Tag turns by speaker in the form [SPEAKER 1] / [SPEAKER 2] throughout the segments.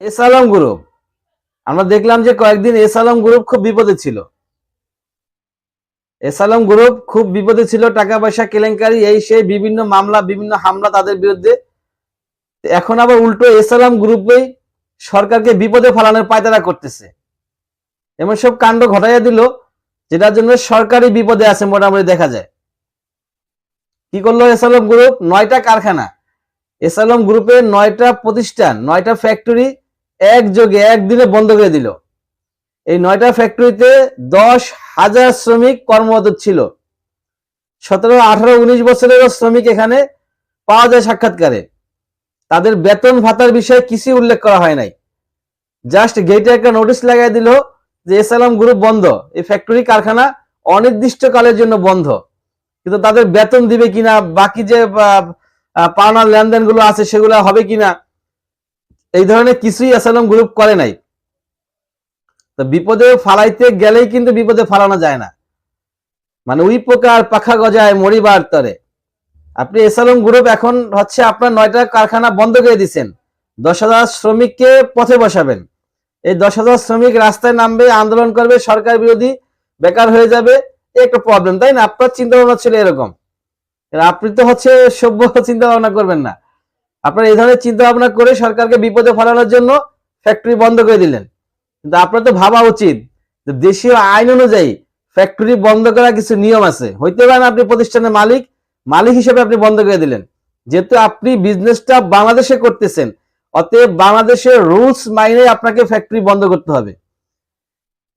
[SPEAKER 1] S Alam group. আমরা দেখলাম যে কয়েকদিন এস আলম গ্রুপ খুব বিপদে ছিল। এস আলম গ্রুপ খুব বিপদে ছিল টাকা পয়সা কেলেঙ্কারি, এই সেই বিভিন্ন মামলা, বিভিন্ন হামলা তাদের বিরুদ্ধে। এখন আবার উল্টো এস আলম গ্রুপেই সরকারকে বিপদে ফেলানোর পায়তারা করতেছে। এমন সব কাণ্ড ঘটাইয়া দিল, যেটার জন্য সরকারি বিপদে আছে মোটামুটি দেখা যায়। কি করল এস আলম গ্রুপ? নয়টা কারখানা। এস আলম গ্রুপের নয়টা প্রতিষ্ঠান, নয়টা ফ্যাক্টরি একযোগে একদিনে বন্ধ করে দিল। এই নয়টা ফ্যাক্টরিতে দশ হাজার শ্রমিক কর্মরত ছিল। সতেরো আঠারো উনিশ বছরেরও শ্রমিক এখানে পাওয়া যায় সাক্ষাৎকারে। তাদের বেতন ভাতার বিষয়ে কিছুই উল্লেখ করা হয় নাই। জাস্ট গেটে একটা নোটিশ লাগাই দিল যে এস গ্রুপ বন্ধ। এই ফ্যাক্টরি কারখানা অনির্দিষ্টকালের জন্য বন্ধ। কিন্তু তাদের বেতন দিবে কিনা বাকি যে আহ, আহ, পাওনা লেনদেনগুলো আছে সেগুলো হবে কিনা এই ধরনের কিছুই অ্যাসালম গ্রুপ করে নাই। তো বিপদে ফালাইতে গেলেই কিন্তু বিপদে ফালানো যায় না। মানে উই প্রকার পাখা গজায় মরিবার তরে। আপনি এসালম গ্রুপ এখন হচ্ছে আপনার নয়টা কারখানা বন্ধ করে দিচ্ছেন দশ হাজার শ্রমিককে পথে বসাবেন। এই দশ হাজার শ্রমিক রাস্তায় নামবে, আন্দোলন করবে, সরকার বিরোধী বেকার হয়ে যাবে একটা প্রবলেম তাই না? আপনার চিন্তা ভাবনা ছিল এরকম। আপনি তো হচ্ছে সভ্য চিন্তা ভাবনা করবেন না। আপনার এই ধরনের চিন্তা ভাবনা করে সরকারকে বিপদে ফেলানোর জন্য ফ্যাক্টরি বন্ধ করে দিলেন। কিন্তু আপনার তো ভাবা উচিত যে দেশীয় আইন অনুযায়ী ফ্যাক্টরি বন্ধ করার কিছু নিয়ম আছে। হইতে পারেন আপনি প্রতিষ্ঠানের মালিক মালিক হিসেবে আপনি বন্ধ করে দিলেন। যেহেতু আপনি বিজনেসটা বাংলাদেশে করতেছেন, অতএব বাংলাদেশের রুলস মাইনে আপনাকে ফ্যাক্টরি বন্ধ করতে হবে।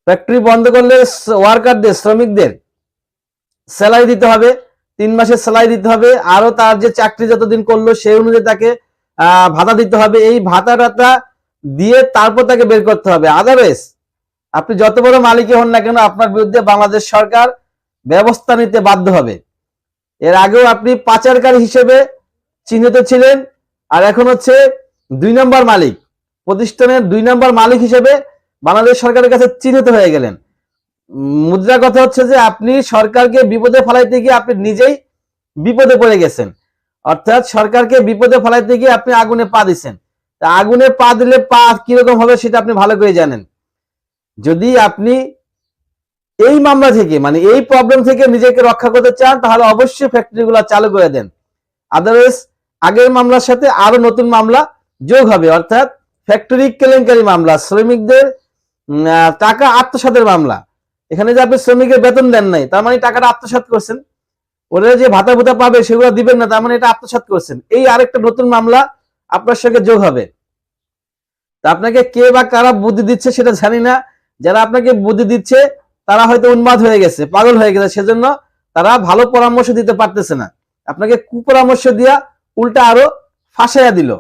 [SPEAKER 1] ফ্যাক্টরি বন্ধ করলে ওয়ার্কারদের শ্রমিকদের স্যালারি দিতে হবে। তিন মাসের স্যালারি দিতে হবে। আরও তার যে চাকরি যতদিন করল, সেই অনুযায়ী তাকে ভাতা দিতে হবে। এই ভাতা টাতা দিয়ে তারপর তাকে বের করতে হবে। আদারওয়াইজ আপনি যত বড় মালিকই হন না কেন, আপনার বিরুদ্ধে বাংলাদেশ সরকার ব্যবস্থা নিতে বাধ্য হবে। এর আগেও আপনি পাচারকারী হিসেবে চিহ্নিত ছিলেন, আর এখন হচ্ছে দুই নম্বর মালিক। প্রতিষ্ঠানের দুই নম্বর মালিক হিসেবে বাংলাদেশ সরকারের কাছে চিহ্নিত হয়ে গেলেন। মুদ্রা কথা হচ্ছে যে আপনি সরকারকে বিপদে ফেলাইতে গিয়ে আপনি নিজেই বিপদে পড়ে গেছেন। অর্থাৎ সরকারকে বিপদে ফেলাইতে গিয়ে আপনি আগুনে পা দিচ্ছেন তা আগুনে পা দিলে পা কীরকম হবে সেটা আপনি ভালো করে জানেন। যদি আপনি এই মামলা থেকে মানে এই প্রবলেম থেকে নিজেকে রক্ষা করতে চান, তাহলে অবশ্যই ফ্যাক্টরিগুলো চালু করে দেন। আদারওয়াইজ আগের মামলার সাথে আরও নতুন মামলা যোগ হবে। অর্থাৎ ফ্যাক্টরি কেলেঙ্কারি মামলা, শ্রমিকদের টাকা আত্মসাতের মামলা। এখানে যে আপনি শ্রমিকের বেতন দেন নাই, তার মানে টাকাটা আত্মসাৎ করছেন। ওরা যে ভাতা ভুতা পাবে সেগুলো দিবেন না, তার মানে এটা আত্মসাৎ করছেন। এই আরেকটা নতুন মামলা আপনার সঙ্গে যোগ হবে। তা আপনাকে কে বা কারা বুদ্ধি দিচ্ছে সেটা জানি না। যারা আপনাকে বুদ্ধি দিচ্ছে, তারা হয়তো উন্মাদ হয়ে গেছে, পাগল হয়ে গেছে, সেজন্য তারা ভালো পরামর্শ দিতে পারতেছে না। আপনাকে কুপরামর্শ দিয়া উল্টা আরও ফাঁসাইয়া দিল।